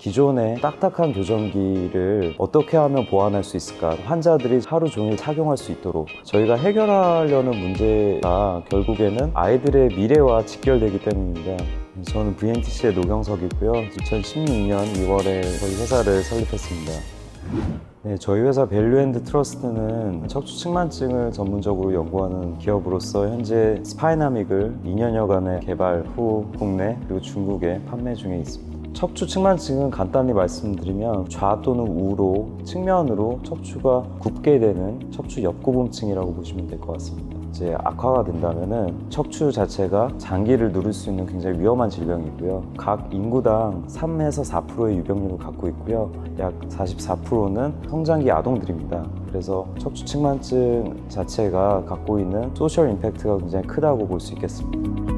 기존의 딱딱한 교정기를 어떻게 하면 보완할 수 있을까? 환자들이 하루 종일 착용할 수 있도록 저희가 해결하려는 문제가 결국에는 아이들의 미래와 직결되기 때문입니다. 저는 VNTC의 노경석이고요. 2016년 2월에 저희 회사를 설립했습니다. 네, 저희 회사 밸류앤드 트러스트는 척추 측만증을 전문적으로 연구하는 기업으로서 현재 스파이나믹을 2년여간의 개발 후 국내 그리고 중국에 판매 중에 있습니다. 척추 측만증은 간단히 말씀드리면 좌 또는 우로 측면으로 척추가 굽게 되는 척추 옆구분증이라고 보시면 될 것 같습니다. 이제 악화가 된다면은 척추 자체가 장기를 누를 수 있는 굉장히 위험한 질병이고요. 각 인구당 3에서 4%의 유병률을 갖고 있고요. 약 44%는 성장기 아동들입니다. 그래서 척추 측만증 자체가 갖고 있는 소셜 임팩트가 굉장히 크다고 볼 수 있겠습니다.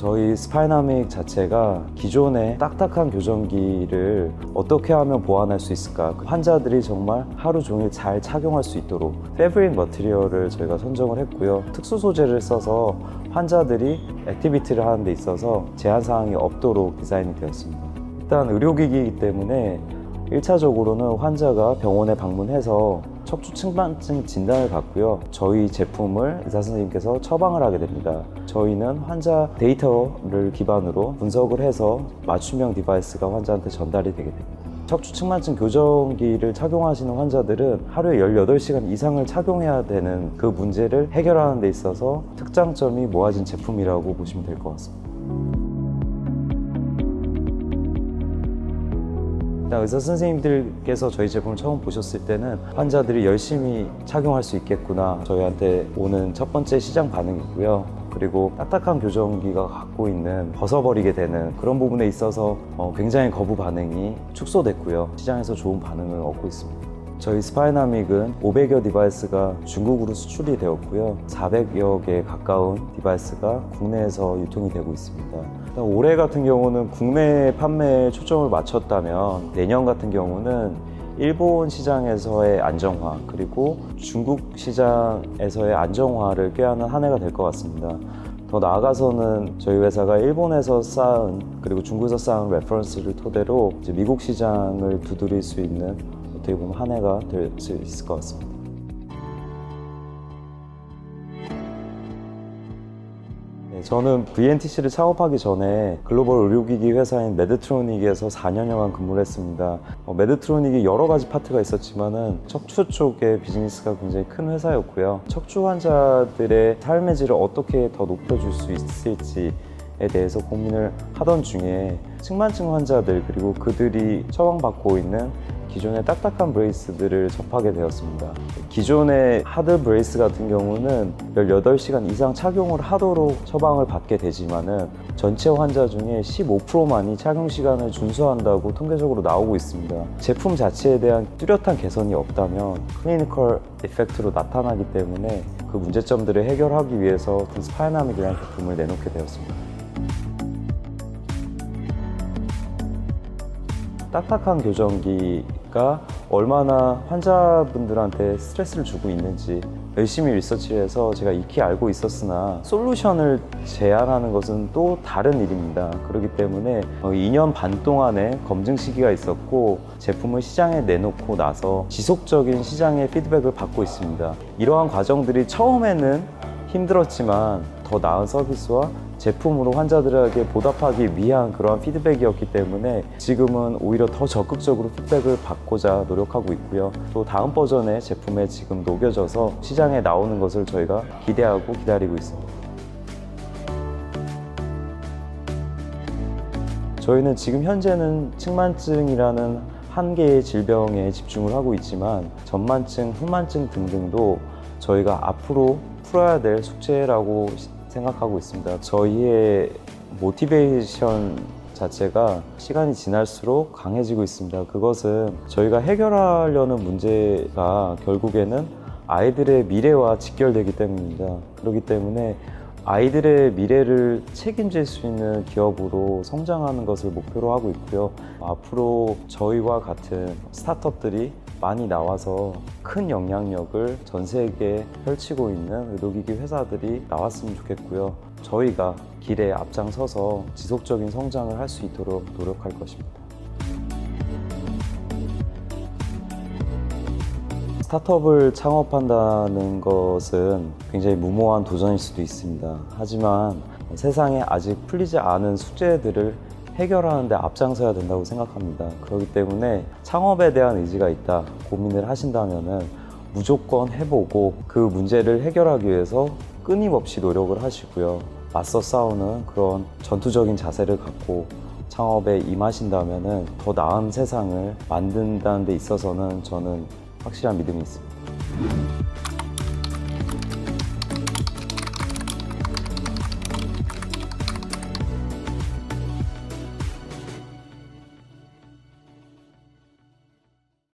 저희 스파이나믹 자체가 기존의 딱딱한 교정기를 어떻게 하면 보완할 수 있을까? 환자들이 정말 하루 종일 잘 착용할 수 있도록 패브릭 머티리얼을 저희가 선정을 했고요. 특수 소재를 써서 환자들이 액티비티를 하는 데 있어서 제한 사항이 없도록 디자인이 되었습니다. 일단 의료기기이기 때문에 1차적으로는 환자가 병원에 방문해서 척추 측만증 진단을 받고요. 저희 제품을 의사 선생님께서 처방을 하게 됩니다. 저희는 환자 데이터를 기반으로 분석을 해서 맞춤형 디바이스가 환자한테 전달이 되게 됩니다. 척추 측만증 교정기를 착용하시는 환자들은 하루에 18시간 이상을 착용해야 되는 그 문제를 해결하는 데 있어서 특장점이 모아진 제품이라고 보시면 될 것 같습니다. 일단 의사 선생님들께서 저희 제품을 처음 보셨을 때는 환자들이 열심히 착용할 수 있겠구나 저희한테 오는 첫 번째 시장 반응이고요. 그리고 딱딱한 교정기가 갖고 있는 벗어버리게 되는 그런 부분에 있어서 어, 굉장히 거부 반응이 축소됐고요. 시장에서 좋은 반응을 얻고 있습니다. 저희 스파이나믹은 500여 디바이스가 중국으로 수출이 되었고요. 400여 개 가까운 디바이스가 국내에서 유통이 되고 있습니다. 올해 같은 경우는 국내 판매에 초점을 맞췄다면 내년 같은 경우는 일본 시장에서의 안정화 그리고 중국 시장에서의 안정화를 꾀하는 한 해가 될 것 같습니다. 더 나아가서는 저희 회사가 일본에서 쌓은 그리고 중국에서 쌓은 레퍼런스를 토대로 미국 시장을 두드릴 수 있는 어떻게 보면 한 해가 될 수 있을 것 같습니다. 네, 저는 VNTC를 창업하기 전에 글로벌 의료기기 회사인 메드트로닉에서 4년여간 근무를 했습니다. 어, 메드트로닉이 여러 가지 파트가 있었지만은 척추 쪽의 비즈니스가 굉장히 큰 회사였고요. 척추 환자들의 삶의 질을 어떻게 더 높여줄 수 있을지 에 대해서 고민을 하던 중에 측만증 환자들 그리고 그들이 처방받고 있는 기존의 딱딱한 브레이스들을 접하게 되었습니다. 기존의 하드 브레이스 같은 경우는 18시간 이상 착용을 하도록 처방을 받게 되지만은 전체 환자 중에 15%만이 착용 시간을 준수한다고 통계적으로 나오고 있습니다. 제품 자체에 대한 뚜렷한 개선이 없다면 클리니컬 이펙트로 나타나기 때문에 그 문제점들을 해결하기 위해서 스파이나믹이라는 제품을 내놓게 되었습니다. 딱딱한 교정기 가 얼마나 환자분들한테 스트레스를 주고 있는지 열심히 리서치해서 제가 익히 알고 있었으나 솔루션을 제안하는 것은 또 다른 일입니다. 그렇기 때문에 2년 반 동안의 검증 시기가 있었고 제품을 시장에 내놓고 나서 지속적인 시장의 피드백을 받고 있습니다. 이러한 과정들이 처음에는 힘들었지만 더 나은 서비스와 제품으로 환자들에게 보답하기 위한 그러한 피드백이었기 때문에 지금은 오히려 더 적극적으로 피드백을 받고자 노력하고 있고요. 또 다음 버전의 제품에 지금 녹여져서 시장에 나오는 것을 저희가 기대하고 기다리고 있습니다. 저희는 지금 현재는 측만증이라는 한 개의 질병에 집중을 하고 있지만 전만증, 후만증 등등도 저희가 앞으로 풀어야 될 숙제라고 생각하고 있습니다. 저희의 모티베이션 자체가 시간이 지날수록 강해지고 있습니다. 그것은 저희가 해결하려는 문제가 결국에는 아이들의 미래와 직결되기 때문입니다. 그렇기 때문에 아이들의 미래를 책임질 수 있는 기업으로 성장하는 것을 목표로 하고 있고요. 앞으로 저희와 같은 스타트업들이 많이 나와서 큰 영향력을 전 세계에 펼치고 있는 의료기기 회사들이 나왔으면 좋겠고요. 저희가 길에 앞장서서 지속적인 성장을 할 수 있도록 노력할 것입니다. 스타트업을 창업한다는 것은 굉장히 무모한 도전일 수도 있습니다. 하지만 세상에 아직 풀리지 않은 숙제들을 해결하는데 앞장서야 된다고 생각합니다. 그렇기 때문에 창업에 대한 의지가 있다 고민을 하신다면은 무조건 해보고 그 문제를 해결하기 위해서 끊임없이 노력을 하시고요. 맞서 싸우는 그런 전투적인 자세를 갖고 창업에 임하신다면은 더 나은 세상을 만든다는 데 있어서는 저는 확실한 믿음이 있습니다.